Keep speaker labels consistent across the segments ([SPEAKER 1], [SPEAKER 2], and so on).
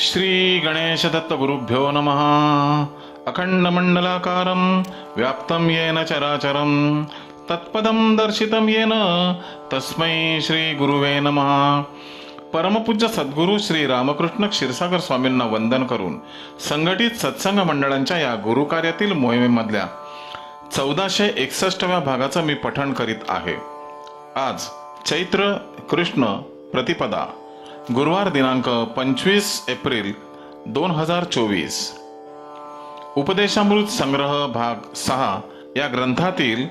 [SPEAKER 1] श्री गणेश दत्त गुरुभ्यो नमः। अखंडमंडलाकारं व्याप्तं येन चराचरं तत्पदं दर्शितं येन तस्मै श्री गुरुवे नमः। परमपूज्य सद्गुरू श्री रामकृष्ण क्षीरसागर स्वामींना वंदन करून संघटित सत्संग मंडळांच्या या गुरुकार्यातील मोहिमेमधल्या चौदाशे एकसष्टव्या भागाचं मी पठण करीत आहे. आज चैत्र कृष्ण प्रतिपदा. गुरुवार दिनांक पंचवीस एप्रिल दोन हजार चोवीस. उपदेशामृत संग्रह भाग सहा या ग्रंथातील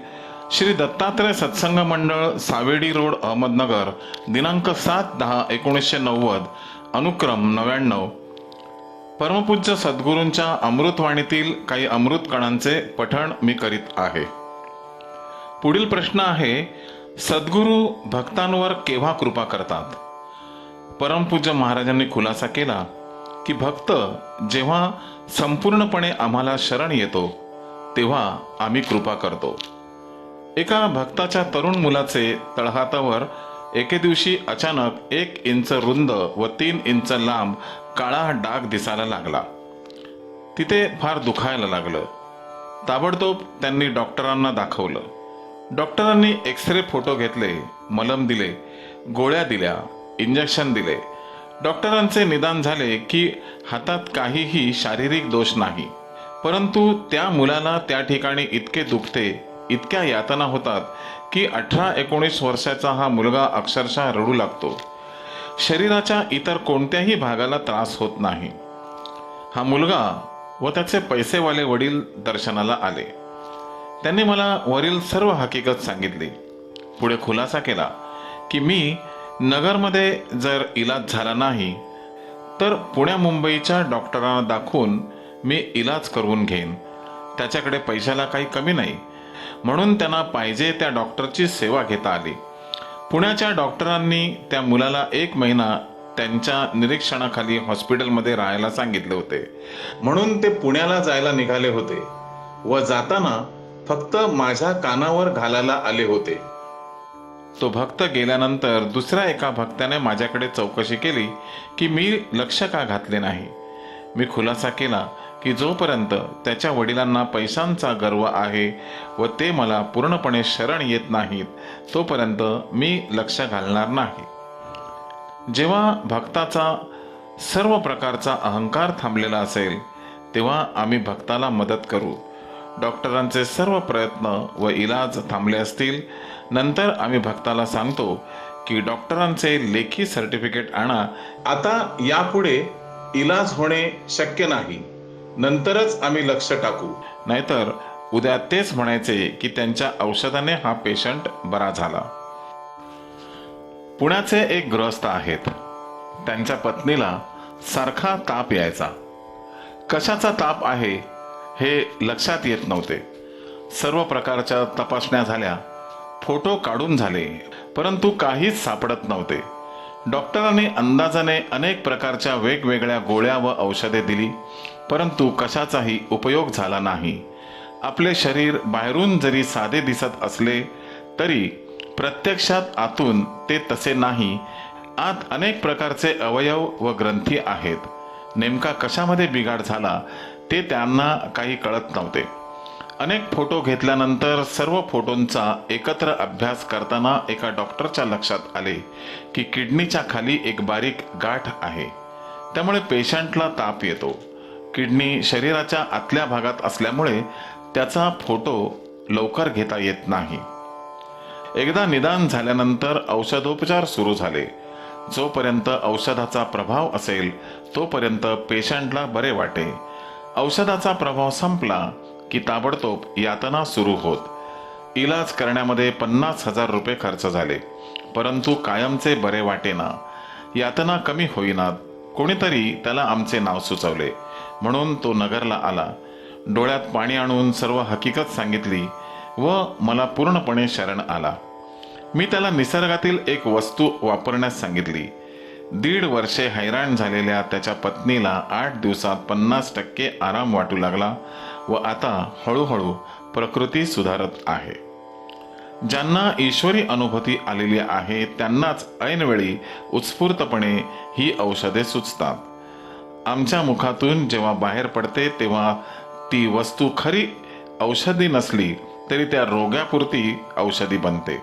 [SPEAKER 1] श्री दत्तात्रय सत्संग मंडळ सावेडी रोड अहमदनगर दिनांक सात दहा एकोणीसशे नव्वद अनुक्रम नव्याण्णव. परमपूज्य सद्गुरूंच्या अमृतवाणीतील काही अमृत कणांचे पठण मी करीत आहे. पुढील प्रश्न आहे सद्गुरू भक्तांवर केव्हा कृपा करतात? परमपूज्य महाराजांनी खुलासा केला की भक्त जेव्हा संपूर्णपणे आम्हाला शरण येतो तेव्हा आम्ही कृपा करतो. एका भक्ताच्या तरुण मुलाचे तळहातावर एके दिवशी अचानक एक इंच रुंद व तीन इंच लांब काळा डाग दिसायला लागला. तिथे फार दुखायला लागलं. ताबडतोब त्यांनी डॉक्टरांना दाखवलं. डॉक्टरांनी एक्सरे फोटो घेतले मलम दिले गोळ्या दिल्या इंजेक्शन दिले. डॉक्टरांचे निदान झाले की हातात काहीही शारीरिक दोष नाही. परंतु त्या मुलाला त्या ठिकाणी इतके दुखते इतक्या यातना होतात की अठरा एकोणीस वर्षाचा हा मुलगा अक्षरशः रडू लागतो. शरीराच्या इतर कोणत्याही भागाला त्रास होत नाही. हा मुलगा व त्याचे पैसेवाले वडील दर्शनाला आले. त्यांनी मला वरील सर्व हकीकत सांगितली. पुढे खुलासा केला की मी नगरमध्ये जर इलाज झाला नाही तर पुण्या मुंबईच्या डॉक्टरांना दाखवून मी इलाज करून घेईन. त्याच्याकडे पैशाला काही कमी नाही. म्हणून त्यांना पाहिजे त्या डॉक्टरची सेवा घेता आली. पुण्याच्या डॉक्टरांनी त्या मुलाला एक महिना त्यांच्या निरीक्षणाखाली हॉस्पिटलमध्ये राहायला सांगितले होते. म्हणून ते पुण्याला जायला निघाले होते व जाताना फक्त माझ्या कानावर घालायला आले होते. तो भक्त गेल्यानंतर दुसऱ्या एका भक्ताने माझ्याकडे चौकशी केली की मी लक्ष का घातले नाही. मी खुलासा केला की जोपर्यंत त्याच्या वडिलांना पैशांचा गर्व आहे व ते मला पूर्णपणे शरण येत नाहीत तोपर्यंत मी लक्ष घालणार नाही. जेव्हा भक्ताचा सर्व प्रकारचा अहंकार थांबलेला असेल तेव्हा आम्ही भक्ताला मदत करू. डॉक्टरांचे सर्व प्रयत्न व इलाज थांबले असतील नंतर आम्ही भक्ताला सांगतो की डॉक्टरांचे लेखी सर्टिफिकेट आणा. आता यापुढे इलाज होणे शक्य नाही. नंतरच आम्ही लक्ष टाकू. नाहीतर उद्या तेच म्हणायचे की त्यांच्या औषधाने हा पेशंट बरा झाला. पुण्याचे एक गृहस्थ आहेत. त्यांच्या पत्नीला सारखा ताप यायचा. कशाचा ताप आहे? हे लक्षात येत नव्हते. सर्व प्रकारच्या तपासण्या झाल्या. फोटो काढून झाले परंतु काहीच सापडत नव्हते. डॉक्टरांनी अंदाजाने अनेक प्रकारच्या वेगवेगळ्या गोळ्या व औषधे दिली परंतु कशाचाही उपयोग झाला नाही. आपले शरीर बाहेरून जरी साधे दिसत असले तरी प्रत्यक्षात आतून ते तसे नाही. आत अनेक प्रकारचे अवयव व ग्रंथी आहेत. नेमका कशामध्ये बिघाड झाला ते त्यांना काही कळत नव्हते. अनेक फोटो घेतल्यानंतर सर्व फोटोंचा एकत्र अभ्यास करताना एका डॉक्टरच्या लक्षात आले की किडनीच्या खाली एक बारीक गाठ आहे. त्यामुळे पेशंटला ताप येतो. किडनी शरीराच्या आतल्या भागात असल्यामुळे त्याचा फोटो लवकर घेता येत नाही. एकदा निदान झाल्यानंतर औषधोपचार सुरू झाले. जोपर्यंत औषधाचा प्रभाव असेल तोपर्यंत पेशंटला बरे वाटे. औषधाचा प्रभाव संपला की ताबडतोब यातना सुरू होत. इलाज करण्यामध्ये पन्नास हजार रुपये खर्च झाले परंतु कायमचे बरे वाटेना. यातना कमी होईनात कोणीतरी त्याला आमचे नाव सुचवले. म्हणून तो नगरला आला. डोळ्यात पाणी आणून सर्व हकीकत सांगितली व मला पूर्णपणे शरण आला. मी त्याला निसर्गातील एक वस्तू वापरण्यास सांगितली. दीड वर्षे हैराण झालेल्या त्याच्या पत्नीला आठ दिवसात पन्नास टक्के आराम वाटू लागला व आता हळूहळू प्रकृती सुधारत आहे. ज्यांना ईश्वरी अनुभूती आलेली आहे त्यांनाच ऐनवेळी उत्स्फूर्तपणे ही औषधे सुचतात. आमच्या मुखातून जेव्हा बाहेर पडते तेव्हा ती वस्तू खरी औषधी नसली तरी त्या रोग्यापुरती औषधी बनते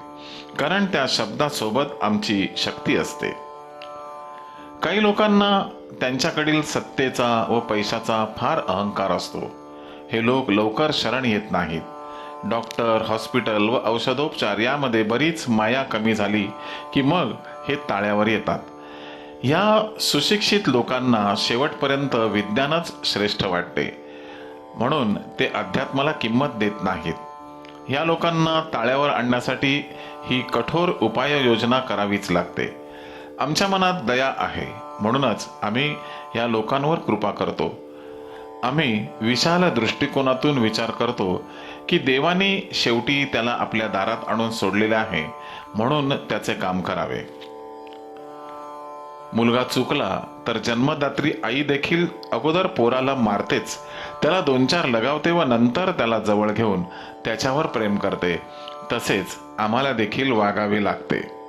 [SPEAKER 1] कारण त्या शब्दासोबत आमची शक्ती असते. काही लोकांना त्यांच्याकडील सत्तेचा व पैशाचा फार अहंकार असतो. हे लोक लवकर शरण येत नाहीत. डॉक्टर हॉस्पिटल व औषधोपचार यामध्ये बरीच माया कमी झाली की मग हे ताळ्यावर येतात. या सुशिक्षित लोकांना शेवटपर्यंत विज्ञानच श्रेष्ठ वाटते. म्हणून ते अध्यात्माला किंमत देत नाहीत. या लोकांना ताळ्यावर आणण्यासाठी ही कठोर उपाययोजना करावीच लागते. आमच्या मनात दया आहे. म्हणूनच आम्ही या लोकांवर कृपा करतो. आम्ही विशाल दृष्टिकोनातून विचार करतो की देवाने शेवटी त्याला आपल्या दारात आणून सोडलेले आहे म्हणून त्याचे काम करावे. मुलगा चुकला तर जन्मदात्री आई देखील अगोदर पोराला मारतेच. त्याला दोन चार लगावते व नंतर त्याला जवळ घेऊन त्याच्यावर प्रेम करते. तसेच आम्हाला देखील वागावे लागते.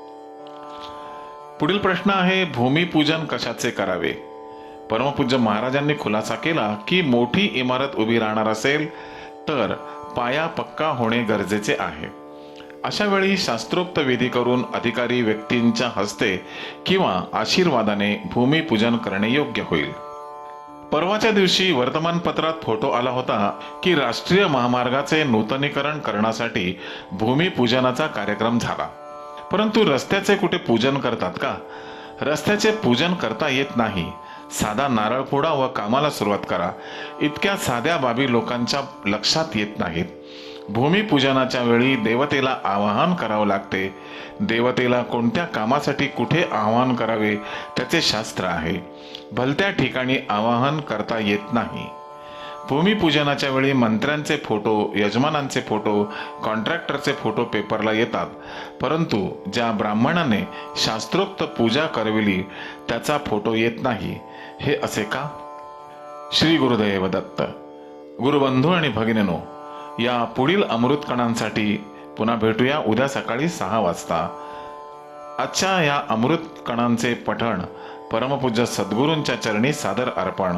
[SPEAKER 1] पुढील प्रश्न आहे भूमिपूजन कशाचे करावे? परमपूज्य महाराजांनी खुलासा केला की मोठी इमारत उभी राहणार असेल तर पाया पक्का होणे गरजेचे आहे. अशा वेळी शास्त्रोक्त विधी करून अधिकारी व्यक्तींच्या हस्ते किंवा आशीर्वादाने भूमिपूजन करणे योग्य होईल. परवाच्या दिवशी वर्तमानपत्रात फोटो आला होता की राष्ट्रीय महामार्गाचे नूतनीकरण करण्यासाठी भूमिपूजनाचा कार्यक्रम झाला. परंतु रस्त्याचे कुठे पूजन करतात का? रस्त्याचे पूजन करता येत नाही. साधा नारळ फोडा व कामाला सुरुवात करा. इतक्या साध्या बाबी लोकांच्या लक्षात येत नाहीत. भूमिपूजनाच्या वेळी देवतेला आवाहन करावं लागते. देवतेला कोणत्या कामासाठी कुठे आवाहन करावे त्याचे शास्त्र आहे. भलत्या ठिकाणी आवाहन करता येत नाही. भूमिपूजनाच्या वेळी मंत्र्यांचे फोटो यजमानांचे फोटो कॉन्ट्रॅक्टरचे फोटो पेपरला येतात. परंतु ज्या ब्राह्मणाने शास्त्रोक्त पूजा करविली त्याचा फोटो येत नाही. हे असे का? श्री गुरुदेव दत्त. गुरुबंधू आणि भगिनीनो या पुढील अमृतकणांसाठी पुन्हा भेटूया उद्या सकाळी सहा वाजता. आजच्या या अमृतकणांचे पठण परमपूज्य सद्गुरूंच्या चरणी सादर अर्पण.